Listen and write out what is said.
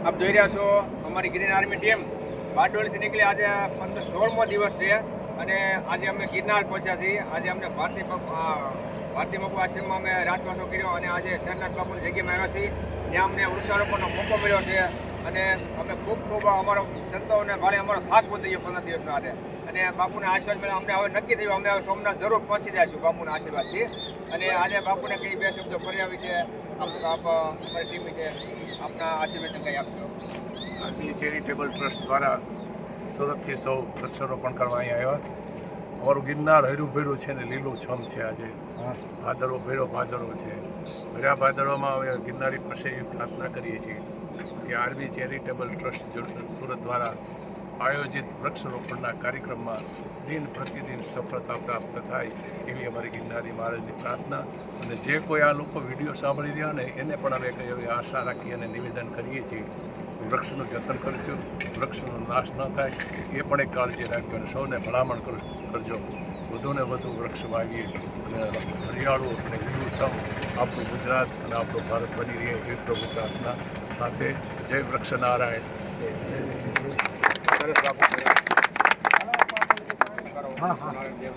આપ જોઈ રહ્યા છો અમારી ગ્રીન આર્મી ટીમ બારડોલીથી નીકળી આજે પંદર સોળમો દિવસ છે અને આજે અમે ગિરનાર પહોંચ્યા છીએ. આજે અમને ભારતી ભારતી બાપુ આશ્રમમાં અમે રાજવાસો કર્યો અને આજે શરનાથ બાપુની જગ્યામાં આવ્યા છીએ. ત્યાં અમને વૃક્ષારોપણનો મોકો મળ્યો છે. અને અમે ખૂબ ખૂબ અમારો સંતોને ભારે અમારો થાક વધી ગયો પંદર દિવસ માટે અને બાપુના આશીર્વાદ મેળવે અમને હવે નક્કી થયું, અમે હવે સોમનાથ જરૂર પહોંચી જઈશું બાપુના આશીર્વાદથી. અને આજે બાપુને કઈ બે શબ્દો ફરી આવી છે. આપ અમારી ટીમ છે આપના આશીર્વાદ કંઈ આપશો? ચેરિટેબલ ટ્રસ્ટ દ્વારા સુરતથી સૌ વૃક્ષારોપણ કરવા અહીંયા આવ્યા. અમારું ગિરનાર હર્યું ભેરું છે ને લીલું છમ છે આજે. ભાદરો ભેરો ભાદરો છે. ભર્યા ભાદરોમાં હવે ગિરનારી પાસે પ્રાર્થના કરીએ છીએ કે આરબી ચેરિટેબલ ટ્રસ્ટ સુરત દ્વારા આયોજિત વૃક્ષરોપણના કાર્યક્રમમાં દિન પ્રતિદિન સફળતા પ્રાપ્ત થાય એવી અમારી ગિરનારી મહારાજની પ્રાર્થના. અને જે કોઈ આ લોકો વીડિયો સાંભળી રહ્યા ને એને પણ અમે કંઈ એવી આશા રાખી અને નિવેદન કરીએ છીએ. વૃક્ષનું જતન કરજો, વૃક્ષનો નાશ ન થાય, એ પણ એક કાળજી રાખજો અને સૌને ભલામણ કર- કરજો. વધુને વધુ વૃક્ષ વાવીએ અને હરિયાળું અને ઉત્સવ આપણું ગુજરાત અને આપણું ભારત બની રહે એ ગુજરાતના સાથે. જય વૃક્ષ નારાયણ હા દેવ.